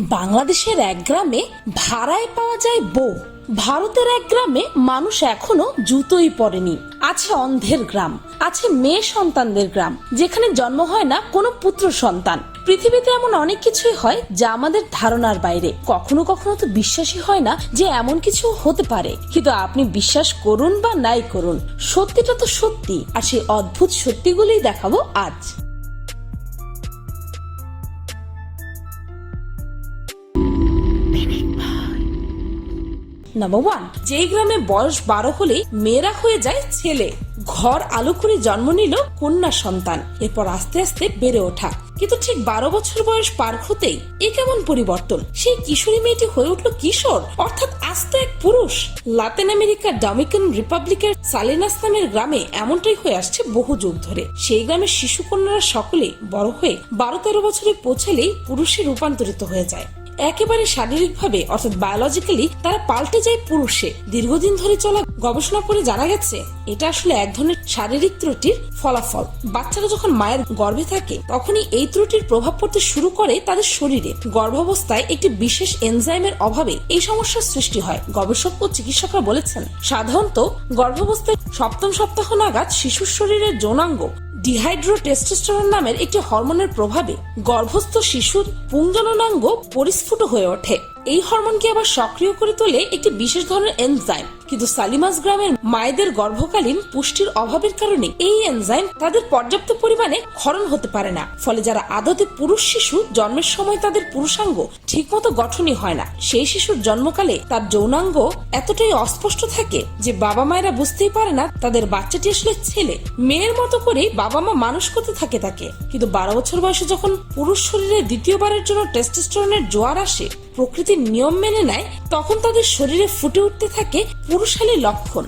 বাংলাদেশের এক গ্রামে ভাড়ায় পাওয়া যায় বউ। ভারতের এক গ্রামে মানুষ এখনও জুতোই পরেনি। আছে অন্ধের গ্রাম, আছে মেয়ে সন্তানদের গ্রাম, যেখানে জন্ম হয় না কোনো পুত্র সন্তান। পৃথিবীতে এমন অনেক কিছুই হয় যা আমাদের ধারণার বাইরে। কখনো কখনো তো বিশ্বাসই হয় না যে এমন কিছু হতে পারে। কিন্তু আপনি বিশ্বাস করুন বা নাই করুন, সত্যিটা তো সত্যি। আর সেই অদ্ভুত সত্যিগুলোই দেখাবো আজ। নাম্বার ওয়ান যেই গ্রামে বয়স বারো হলেই মেয়েরা হয়ে যায় ছেলে। ঘর আলো করে জন্ম নিল কন্যা সন্তান। এরপর আস্তে আস্তে বেড়ে ওঠা। কিন্তু ঠিক বারো বছর বয়স পার হতেই এ কেমন পরিবর্তন? সেই কিশোরী মেয়েটি হয়ে উঠল কিশোর, অর্থাৎ আস্তে এক পুরুষ। লাতিন আমেরিকার ডমিকান রিপাবলিকের সালিনাস নামের গ্রামে এমনটাই হয়ে আসছে বহু যুগ ধরে। সেই গ্রামের শিশু কন্যারা সকলেই বড় হয়ে বারো তেরো বছরে পৌঁছালেই পুরুষে রূপান্তরিত হয়ে যায়। একেবারে শারীরিকভাবে, অর্থাৎ বায়োলজিক্যালি তারা পাল্টে যায় পুরুষে। দীর্ঘদিন ধরে চলা গবেষণা করে জানা গেছে, এটা আসলে এক ধরনের শারীরিক ত্রুটির ফলাফল। বাচ্চারা যখন মায়ের গর্ভে থাকে, তখনই এই ত্রুটির প্রভাব পড়তে শুরু করে তাদের শরীরে। গর্ভাবস্থায় একটি বিশেষ এনজাইমের অভাবে এই সমস্যার সৃষ্টি হয়, গবেষক ও চিকিৎসকরা বলেছেন। সাধারণত গর্ভাবস্থায় সপ্তম সপ্তাহ নাগাদ শিশুর শরীরের যৌনাঙ্গ ডিহাইড্রো টেস্টোস্টেরন নামের একটি হরমোনের প্রভাবে গর্ভস্থ শিশুর পুংজননাঙ্গ পরিস্ফুট হয়ে ওঠে। এই হরমোনকে আবার সক্রিয় করে তোলে একটি বিশেষ ধরনের এনজাইম কিন্তু সালিমাস গ্রামের মায়েদের গর্ভকালীন পুষ্টির অভাবের কারণে এই এনজাইম তাদের পর্যাপ্ত পরিমাণে ক্ষরণ হতে পারে না। ফলে যারা আদতে পুরুষ শিশু জন্মের সময় তাদের পুরুষাঙ্গ ঠিকমতো গঠনই হয় না। সেই শিশুর জন্মকালে তার যৌনাঙ্গ এতটাই অস্পষ্ট থাকে যে বাবা মায়েরা বুঝতেই পারে না তাদের বাচ্চাটি আসলে ছেলে। মেয়ের মতো করেই বাবা মা মানুষ করতে থাকে তাকে। কিন্তু বারো বছর বয়সে যখন পুরুষ শরীরে দ্বিতীয়বারের জন্য টেস্টোস্টেরনের জোয়ার আসে, প্রকৃতির নিয়ম মেনে নেয়, তখন তাদের শরীরে ফুটে উঠতে থাকে পুরুষালী লক্ষণ।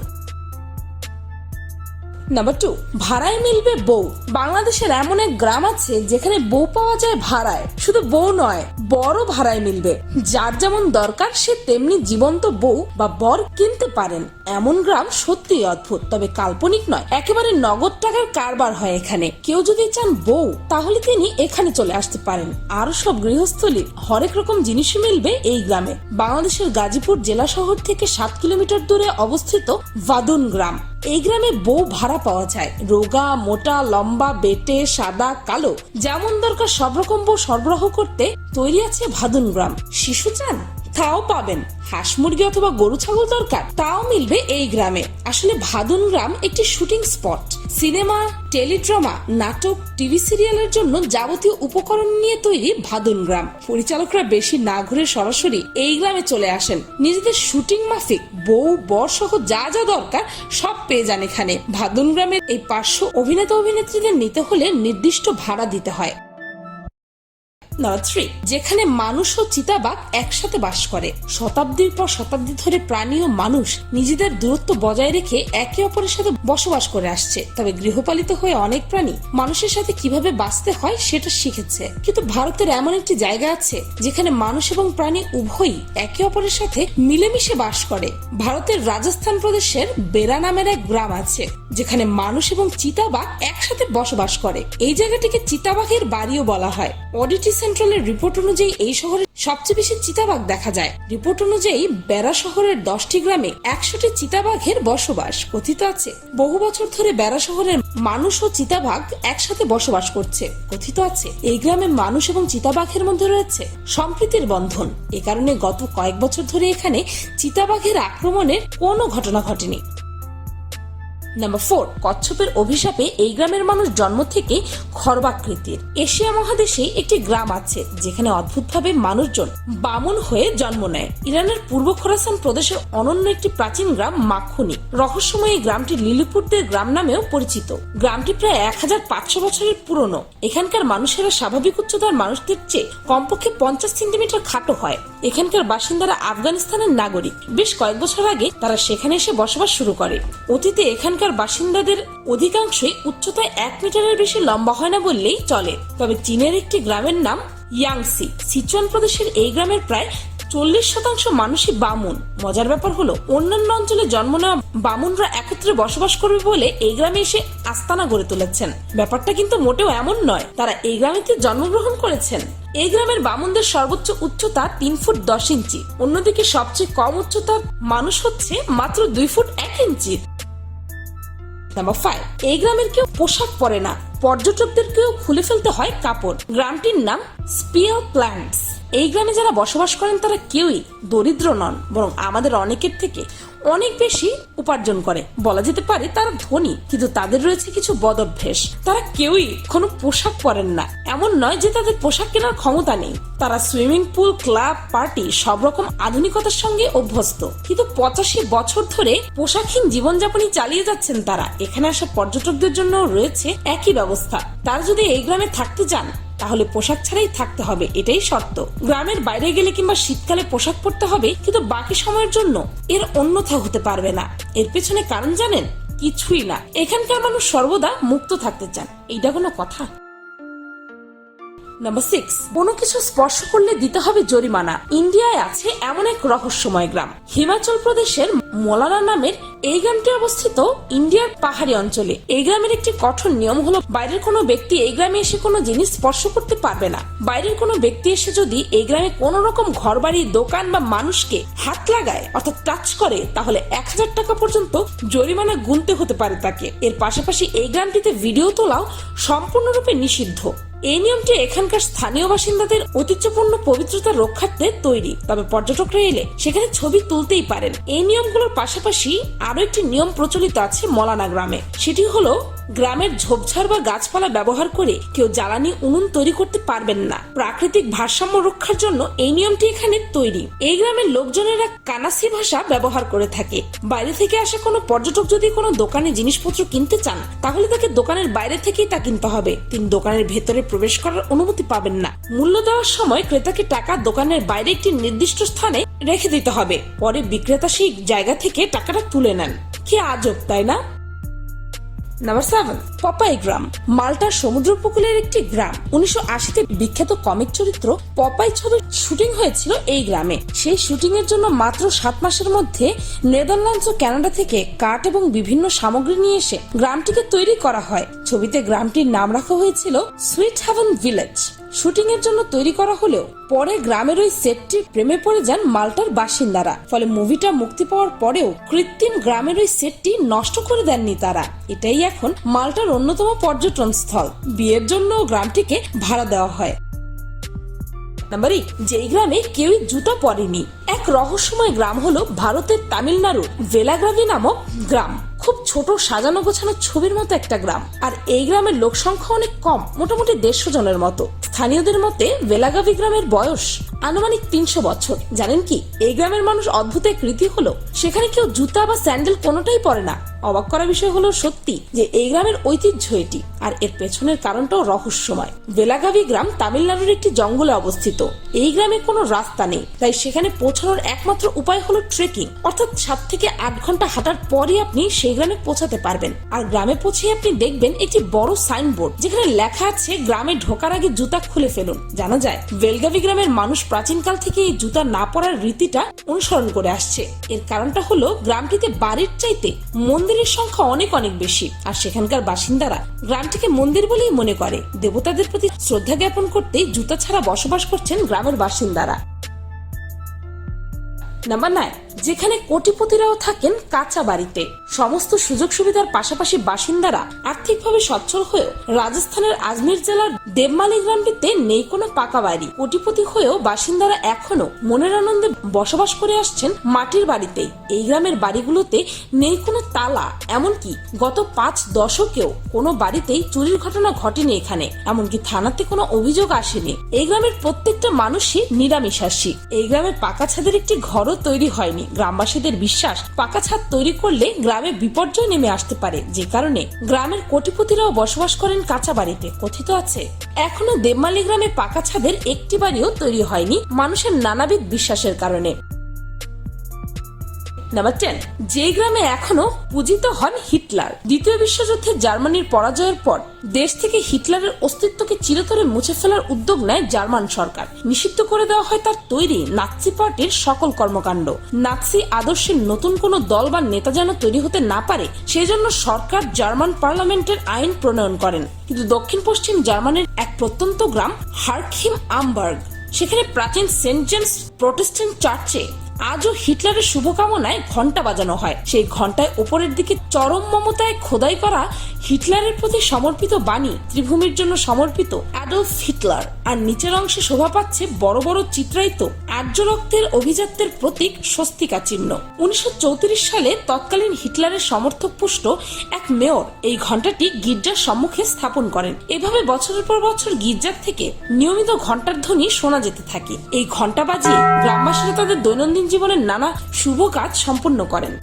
নাম্বার টু ভাড়ায় মিলবে বউ। বাংলাদেশের এমন এক গ্রাম আছে যেখানে বউ পাওয়া যায় ভাড়ায়। শুধু বউ নয়, বড় ভাড়ায় মিলবে। যার যেমন দরকার, সে তেমনি জীবন্ত বউ বা বর কিনতে পারেন। এমন গ্রাম সত্যি অদ্ভুত, তবে কাল্পনিক নয়। একেবারে নগদ টাকার কারবার হয় এখানে। কেউ যদি চান বউ, তাহলে তিনি এখানে চলে আসতে পারেন। আরও সব গৃহস্থলী হরেক রকম জিনিসই মিলবে এই গ্রামে। বাংলাদেশের গাজীপুর জেলা শহর থেকে সাত কিলোমিটার দূরে অবস্থিত ভাদুন গ্রাম। এই গ্রামে বউ ভাড়া পাওয়া যায়। রোগা, মোটা, লম্বা, বেটে, সাদা, কালো। যেমন দরকার সব রকম বউ সরবরাহ করতে তৈরি আছে ভাদুন গ্রাম। শিশু চান? তাও পাবেন। হাঁস মুরগি অথবা গরু, ছাগল দরকার। তাও মিলবে এই গ্রামে। আসলে ভাদুন গ্রাম একটি শুটিং স্পট। সিনেমা, টেলিড্রামা, নাটক, টিভি সিরিয়ালের জন্য যাবতীয় উপকরণ নিয়ে তৈরি ভাদুন গ্রাম। পরিচালকরা বেশি না ঘুরে সরাসরি এই গ্রামে চলে আসেন। নিজেদের শুটিং মাফিক, বউ, বর সহ যা যা দরকার সব পেয়ে যান এখানে। ভাদুন গ্রামের এই পার্শ্ব অভিনেতা অভিনেত্রীদের নিতে হলে নির্দিষ্ট ভাড়া দিতে হয়। নাম্বার যেখানে মানুষ ও চিতাবাঘ একসাথে বাস করে। শতাব্দীর পর শতাব্দী ধরে প্রাণী ও মানুষ নিজেদের দূরত্ব বজায় রেখে একে অপরের সাথে বসবাস করে আসছে। তবে গৃহপালিত হয়ে অনেক প্রাণী মানুষের সাথে কীভাবে বাঁচতে হয় সেটা শিখেছে। কিন্তু ভারতের এমন একটি জায়গা আছে, যেখানে মানুষ এবং প্রাণী উভয়ই একে অপরের সাথে মিলেমিশে বাস করে। ভারতের রাজস্থান প্রদেশের বেরা নামের এক গ্রাম আছে, যেখানে মানুষ এবং চিতাবাঘ একসাথে বসবাস করে। এই জায়গাটিকে চিতাবাঘের বাড়িও বলা হয়। অডিটি সেন্ট্রালের রিপোর্ট অনুযায়ী এই শহরে সবচেয়ে বেশি চিতাবাঘ দেখা যায়। রিপোর্ট অনুযায়ী বেড়া শহরের দশটি গ্রামে একশোটি চিতাবাঘের বসবাস কথিত আছে। বহু বছর ধরে বেড়া শহরের মানুষ ও চিতাবাঘ একসাথে বসবাস করছে, কথিত আছে। এই গ্রামে মানুষ এবং চিতাবাঘের মধ্যে রয়েছে সম্প্রীতির বন্ধন। এ কারণে গত কয়েক বছর ধরে এখানে চিতাবাঘের আক্রমণের কোনো ঘটনা ঘটেনি। নাম্বার ফোর কচ্ছপের অভিশাপে এই গ্রামের মানুষ জন্ম থেকে খর্বাকৃতির এশিয়া মহাদেশে একটি গ্রাম আছে, যেখানে অদ্ভুতভাবে মানুষজন বামন হয়ে জন্ম নেয়। ইরানের পূর্ব খোরাসান প্রদেশের অনন্য একটি প্রাচীন গ্রাম মাখুনি। রহস্যময় এই গ্রামটি লিলিপুটদের গ্রাম নামেও পরিচিত। গ্রামটি প্রায় এক হাজার পাঁচশো বছরের পুরনো। এখানকার মানুষেরা স্বাভাবিক উচ্চতার মানুষদের চেয়ে কমপক্ষে পঞ্চাশ সেন্টিমিটার খাটো হয়। এখানকার বাসিন্দারা আফগানিস্তানের নাগরিক। বেশ কয়েক বছর আগে তারা সেখানে এসে বসবাস শুরু করে। অতীতে এখানকার বাসিন্দাদের অধিকাংশই উচ্চতায় এক মিটারের বেশি লম্বা হয় না বললেই চলে। তবে চীনের একটি গ্রামের নাম ইয়াংসি। সিচুয়ান প্রদেশের এই গ্রামের প্রায় চল্লিশ শতাংশ মানুষই বামুন। মজার ব্যাপার হলো, অন্যান্য অঞ্চলে জন্ম নেওয়া বামুনরা একত্রে বসবাস করবে বলে এই গ্রামে এসে আস্তানা গড়ে তুলেছেন। ব্যাপারটা কিন্তু মোটেও এমন নয়, তারা এই গ্রামেতে জন্মগ্রহণ করেছেন। এই গ্রামের বামুনদের সর্বোচ্চ উচ্চতা তিন ফুট দশ ইঞ্চি, অন্যদিকে সবচেয়ে কম উচ্চতার মানুষ হচ্ছে মাত্র দুই ফুট এক ইঞ্চি। নাম্বার ফাইভ এই গ্রামের কেউ পোশাক পরে না, পর্যটকদেরকেও খুলে ফেলতে হয় কাপড়। গ্রামটির নাম স্পিয়াল প্ল্যান্টস। এই গ্রামে যারা বসবাস করেন, তারা কেউই দরিদ্র নন, বরং আমাদের অনেকের থেকে অনেক বেশি উপার্জন করে। বলা যেতে পারে তারা ধনী, কিন্তু তাদের রয়েছে কিছু বদভ্যেস। তারা কেউই কোনো পোশাক পরেন না। এমন নয় যে তাদের পোশাক কেনার ক্ষমতা নেই। তারা সুইমিং পুল, ক্লাব, পার্টি, সব রকম আধুনিকতার সঙ্গে অভ্যস্ত। কিন্তু পঁচাশি বছর ধরে পোশাকহীন জীবনযাপনই চালিয়ে যাচ্ছেন তারা। এখানে আসা পর্যটকদের জন্য রয়েছে একই ব্যবস্থা। তারা যদি এই গ্রামে থাকতে চান তাহলে পোশাক ছাড়াই থাকতে হবে, এটাই সত্য। গ্রামের বাইরে গেলে কিংবা শীতকালে পোশাক পরতে হবে, কিন্তু বাকি সময়ের জন্য এর অন্যথা হতে পারবে না। এর পেছনে কারণ জানেন? কিছুই না। এখানকার মানুষ সর্বদা মুক্ত থাকতে চান। এইটা কোনো কথা? নাম্বার সিক্স কোনো কিছু স্পর্শ করলে দিতে হবে জরিমানা। ইন্ডিয়ায় আছে এমন এক রহস্যময় গ্রাম। হিমাচল প্রদেশের মোলানা নামের এই গ্রামটি অবস্থিত ইন্ডিয়ার পাহাড়ি অঞ্চলে। এই গ্রামের একটি কঠোর নিয়ম হলো, বাইরের কোনো ব্যক্তি এই গ্রামে এসে কোনো জিনিস স্পর্শ করতে পারবে না। বাইরের কোনো ব্যক্তি এসে যদি এই গ্রামে কোন রকম ঘরবাড়ি, দোকান বা মানুষকে হাত লাগায়, অর্থাৎ টাচ করে, তাহলে এক হাজার টাকা পর্যন্ত জরিমানা গুনতে হতে পারে তাকে। এর পাশাপাশি এই গ্রামটিতে ভিডিও তোলাও সম্পূর্ণরূপে নিষিদ্ধ। এই নিয়মটি এখানকার স্থানীয় বাসিন্দাদের ঐতিহ্যপূর্ণ পবিত্রতা রক্ষার্থে তৈরি। তবে পর্যটকরা এলে সেখানে ছবি তুলতেই পারেন। এই নিয়মগুলোর পাশাপাশি আরও একটি নিয়ম প্রচলিত আছে মলানা গ্রামে। সেটি হলো গ্রামের ঝোপঝাড় বা গাছপালা ব্যবহার করে কেউ জ্বালানি উনুন তৈরি করতে পারবেন না। প্রাকৃতিক ভারসাম্য রক্ষার জন্য এই নিয়মটি এখানে তৈরি। এই গ্রামের লোকজনেরা কানাসি ভাষা ব্যবহার করে থাকে। বাইরে থেকে আসা কোনো পর্যটক যদি কোনো দোকানে জিনিসপত্র কিনতে চান, তাহলে তাকে দোকানের বাইরে থেকেই তা কিনতে হবে। তিনি দোকানের ভেতরে প্রবেশ করার অনুমতি পাবেন না। মূল্য দেওয়ার সময় ক্রেতাকে টাকা দোকানের বাইরে একটি নির্দিষ্ট স্থানে রেখে দিতে হবে। পরে বিক্রেতা সেই জায়গা থেকে টাকাটা তুলে নেন। কি আজব, তাই না? নাম্বার সেভেন পপাই গ্রাম। মাল্টার সমুদ্র উপকূলের একটি গ্রাম। উনিশশো আশিতে বিখ্যাত কমিক চরিত্র পপাই ছবির শুটিং হয়েছিল এই গ্রামে। সেই শুটিং এর জন্য মাত্র সাত মাসের মধ্যে নেদারল্যান্ডস ও কানাডা থেকে কাঠ এবং বিভিন্ন সামগ্রী নিয়ে এসে গ্রামটিকে তৈরি করা হয়। ছবিতে গ্রামটির নাম রাখা হয়েছিল সুইট হ্যাভেন ভিলেজ শুটিং এর জন্য তৈরি করা হলেও পরে গ্রামের ওই সেটটি প্রেমে পড়ে যান মাল্টার বাসিন্দারা। ফলে মুভিটা মুক্তি পাওয়ার পরেও কৃত্রিম গ্রামের ওই সেটটি নষ্ট করে দেননি তারা। এটাই এখন মাল্টার অন্যতম পর্যটন স্থল। বিয়ের জন্য গ্রামটিকে ভাড়া দেওয়া হয়। নাম্বার এইট যেই গ্রামে কেউই জুতা পরেনি। এক রহস্যময় গ্রাম হলো ভারতের তামিলনাড়ুর ভেলাগ্রাভি নামক গ্রাম। খুব ছোট সাজানো গোছানো ছবির মতো একটা গ্রাম। আর এই গ্রামের লোক সংখ্যা অনেক কম, মোটামুটি দেড়শো জনের মতো। স্থানীয়দের মতে, বেলাগাভি গ্রামের বয়স আনুমানিক তিনশো বছর। জানেন কি, এই গ্রামের মানুষ অদ্ভুত এক রীতি হলো, সেখানে কেউ জুতা বা স্যান্ডেল কোনোটাই পরে না। অবাক করা বিষয় হলো সত্যি যে এই গ্রামের ঐতিহ্য এটি, আর এর পেছনের কারণটাও রহস্যময়। বেলাগাভি গ্রাম তামিলনাড়ুর একটি জঙ্গলে অবস্থিত। এই গ্রামে কোনো রাস্তা নেই, তাই সেখানে পৌঁছানোর একমাত্র উপায় হলো ট্রেকিং অর্থাৎ সাত থেকে আট ঘণ্টা হাঁটার পরই আপনি সেই গ্রামে পৌঁছাতে পারবেন। আর গ্রামে পৌঁছে আপনি দেখবেন একটি বড় সাইনবোর্ড যেখানে লেখা আছে, গ্রামে ঢোকার আগে জুতা খুলে ফেলুন। জানা যায়, বেলগাভি গ্রামের মানুষ প্রাচীনকাল থেকে এই জুতা না পরার রীতিটা অনুসরণ করে আসছে। এর কারণটা হলো গ্রামটিতে বাড়ির চাইতে মন্দিরের সংখ্যা অনেক অনেক বেশি, আর সেখানকার বাসিন্দারা গ্রামটিকে মন্দির বলেই মনে করে। দেবতাদের প্রতি শ্রদ্ধা জ্ঞাপন করতে জুতা ছাড়া বসবাস করছেন গ্রামের বাসিন্দারা। নাম্বার নাইন যেখানে কোটিপতিরাও থাকেন কাঁচা বাড়িতে। সমস্ত সুযোগ সুবিধার পাশাপাশি বাসিন্দারা আর্থিকভাবে সচ্ছল হয়েও রাজস্থানের আজমির জেলার দেবমালি গ্রামটিতে নেই কোনো পাকা বাড়ি। কোটিপতি হয়েও বাসিন্দারা এখনও মনের আনন্দে বসবাস করে আসছেন মাটির বাড়িতেই। এই গ্রামের বাড়িগুলোতে নেই কোনো তালা, এমনকি গত পাঁচ দশকেও কোনো বাড়িতেই চুরির ঘটনা ঘটেনি এখানে। এমনকি থানাতে কোনো অভিযোগ আসেনি। এই গ্রামের প্রত্যেকটা মানুষই নিরামিষাসী এই গ্রামের পাকা ছাদের একটি ঘরও তৈরি হয়নি। গ্রামবাসীদের বিশ্বাস, পাকা ছাদ তৈরি করলে গ্রামে বিপর্যয় নেমে আসতে পারে, যে কারণে গ্রামের কোটিপতিরাও বসবাস করেন কাঁচা বাড়িতে, কথিত আছে। এখনও দেবমালি গ্রামে পাকা ছাদের একটি বাড়িও তৈরি হয়নি মানুষের নানাবিধ বিশ্বাসের কারণে। নাম্বার টেন যে গ্রামে এখনও পূজিত হন হিটলার, দ্বিতীয় বিশ্বযুদ্ধে জার্মানির পরাজয়ের পর দেশ থেকে হিটলারের অস্তিত্বকে চিরতরে মুছে ফেলার উদ্যোগ নেয় জার্মান সরকার। নিষিদ্ধ করে দেওয়া হয় তার তৈরি নাৎসি পার্টির সকল কর্মকাণ্ড। নাৎসি আদর্শের নতুন কোনো দল বা নেতা যেন তৈরি হতে না পারে, সেজন্য সরকার জার্মান পার্লামেন্টের আইন প্রণয়ন করেন। কিন্তু দক্ষিণ পশ্চিম জার্মানির এক প্রত্যন্ত গ্রাম হার্কহিম আমবার্গ সেখানে প্রাচীন সেন্ট জেমস প্রোটেস্ট্যান্ট চার্চে আজও হিটলারের শুভকামনায় ঘণ্টা বাজানো হয়। সেই ঘন্টায় ওপরের দিকে চরম মমতায় খোদাই করা হিটলারের প্রতি সমর্পিত বাণী ত্রিভূমির জন্য সমর্পিত অ্যাডলফ হিটলার। আর নিচের অংশে শোভা পাচ্ছে বড় বড় চিত্রায়িত আর্য রক্তের অভিজাত্যের প্রতীক স্বস্তিকা চিহ্ন। উনিশশো চৌত্রিশ সালে তৎকালীন হিটলারের সমর্থক পুষ্ট এক মেয়র এই ঘন্টাটি গির্জার সম্মুখে স্থাপন করেন। এভাবে বছরের পর বছর গির্জার থেকে নিয়মিত ঘণ্টার ধ্বনি শোনা যেতে থাকে। এই ঘণ্টা বাজিয়ে গ্রামবাসীরা তাদের দৈনন্দিন জীবনের নানা শুভ কাজ সম্পন্ন করেন।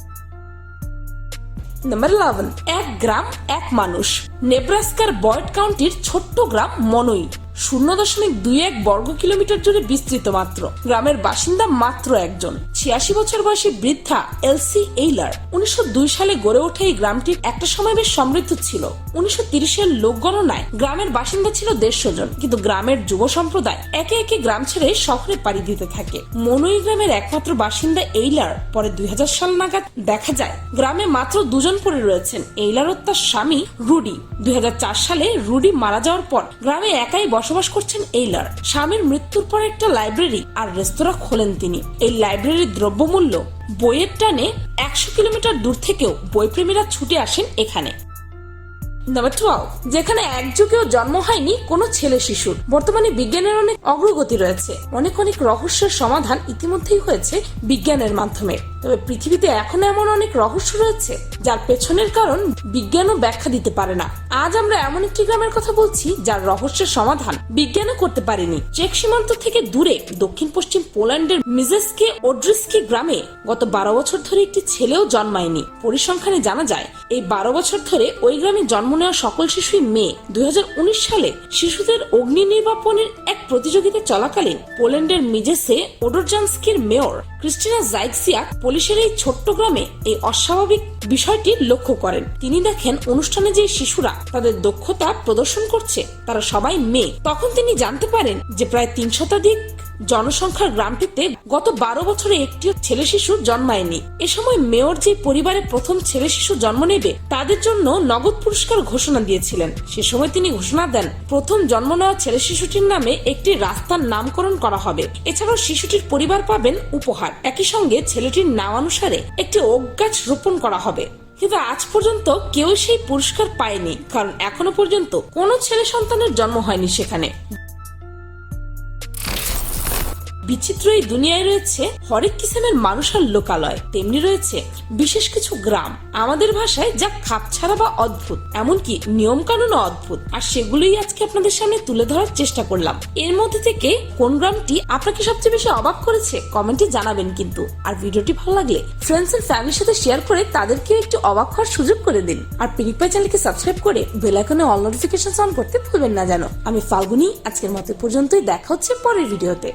নাম্বার ইলেভেন এক গ্রাম এক মানুষ। নেব্রাস্কার বয়েড কাউন্টির ছোট্ট গ্রাম মনই। শূন্য দশমিক দুই এক বর্গ কিলোমিটার জুড়ে বিস্তৃত মাত্র। গ্রামের বাসিন্দা মাত্র একজন। ছিয়াশি বছর বয়সী বৃদ্ধা এলসি এইলার উনিশশো দুই সালে গড়ে ওঠে এই গ্রামটি একটা সময় বেশ সমৃদ্ধ ছিল। উনিশশো তিরিশের লোক গণনায় গ্রামের বাসিন্দা ছিল দেড়শো জন। কিন্তু গ্রামের যুব সম্প্রদায় একে একে গ্রাম ছেড়ে শহরে পাড়ি দিতে থাকে। মনই গ্রামের একমাত্র বাসিন্দা এইলার পরে দুই হাজার সাল নাগাদ দেখা যায়, গ্রামে মাত্র দুজন পড়ে রয়েছেন। এইলার ও তার স্বামী রুডি। দুই হাজার চার সালে রুডি মারা যাওয়ার পর গ্রামে একাই বসবাস করছেন এইলার। স্বামীর মৃত্যুর পর একটা লাইব্রেরি আর রেস্তোরাঁ খোলেন তিনি। এই লাইব্রেরির দ্রব্যমূল্য বইয়ের টানে একশো কিলোমিটার দূর থেকেও বইপ্রেমীরা ছুটে আসেন এখানে। নাম্বার টুয়েলভ যেখানে এক যুগেও জন্ম হয়নি কোনো ছেলে শিশুর। বর্তমানে বিজ্ঞানের অনেক অগ্রগতি রয়েছে। অনেক অনেক রহস্যের সমাধান ইতিমধ্যেই হয়েছে বিজ্ঞানের মাধ্যমে। তবে পৃথিবীতে এখনও এমন অনেক রহস্য রয়েছে, যার পেছনের কারণ বিজ্ঞানও ব্যাখ্যা দিতে পারে না। আজ আমরা এমন একটি গ্রামের কথা বলছি, যার রহস্যের সমাধান বিজ্ঞানও করতে পারেনি। চেক সীমান্ত থেকে দূরে দক্ষিণ পশ্চিম পোল্যান্ডের মিজেসকে ওড্রিস্কি গ্রামে গত বারো বছর ধরে একটি ছেলেও জন্মায়নি। পরিসংখ্যানে জানা যায়, এই বারো বছর ধরে ওই গ্রামে জন্ম নেওয়া সকল শিশুই মেয়ে। দুই সালে শিশুদের অগ্নি নির্বাপনের এক প্রতিযোগিতা চলাকালীন পোল্যান্ডের মিজেসে ওডোরজানস্কির মেয়র ক্রিস্টিনা জাইক্সিয়া পুলিশের এই ছোট্ট গ্রামে এই অস্বাভাবিক বিষয়টি লক্ষ্য করেন। তিনি দেখেন, অনুষ্ঠানে যে শিশুরা তাদের দক্ষতা প্রদর্শন করছে, তারা সবাই মেয়ে। তখন তিনি জানতে পারেন যে প্রায় তিন শতাধিক জনসংখ্যার গ্রামটিতে গত বারো বছরে একটিও ছেলে শিশু জন্মায়নি। এ সময় মেয়র যে পরিবারে প্রথম ছেলে শিশু জন্ম নেবে, তাদের জন্য নগদ পুরস্কার ঘোষণা দিয়েছিলেন। সে সময় তিনি ঘোষণা দেন, প্রথম জন্ম নেওয়া ছেলে শিশুটির নামে একটি রাস্তার নামকরণ করা হবে। এছাড়াও শিশুটির পরিবার পাবেন উপহার। একই সঙ্গে ছেলেটির নাম অনুসারে একটি ওক রোপণ করা হবে। কিন্তু আজ পর্যন্ত কেউ সেই পুরস্কার পায়নি, কারণ এখনও পর্যন্ত কোনো ছেলে সন্তানের জন্ম হয়নি সেখানে। বিচিত্র এই দুনিয়ায় রয়েছে হরেক কিসেমের মানুষের লোকালয়। তেমনি রয়েছে বিশেষ কিছু গ্রাম। আমাদের ভাষায় যা খাপছাড়া বা অদ্ভুত, এমনকি নিয়ম কানুনও অদ্ভুত। আর সেগুলোই আজকে আপনাদের সামনে তুলে ধরার চেষ্টা করলাম। এর মধ্যে থেকে কোন গ্রামটি আপনাকে সবচেয়ে বেশি অবাক করেছে, কমেন্টে জানাবেন কিন্তু। আর ভিডিওটি ভালো লাগলে ফ্রেন্ডস এন্ড ফ্যামিলির সাথে শেয়ার করে তাদেরকে একটু অবাক হওয়ার সুযোগ করে দিন। আর পিনিকপাই চ্যানেলকে সাবস্ক্রাইব করে বেল আইকনে অল নোটিফিকেশন অন করতে ভুলবেন না জানো আমি ফাল্গুনি, আজকের মতো পর্যন্তই। দেখা হচ্ছে পরের ভিডিওতে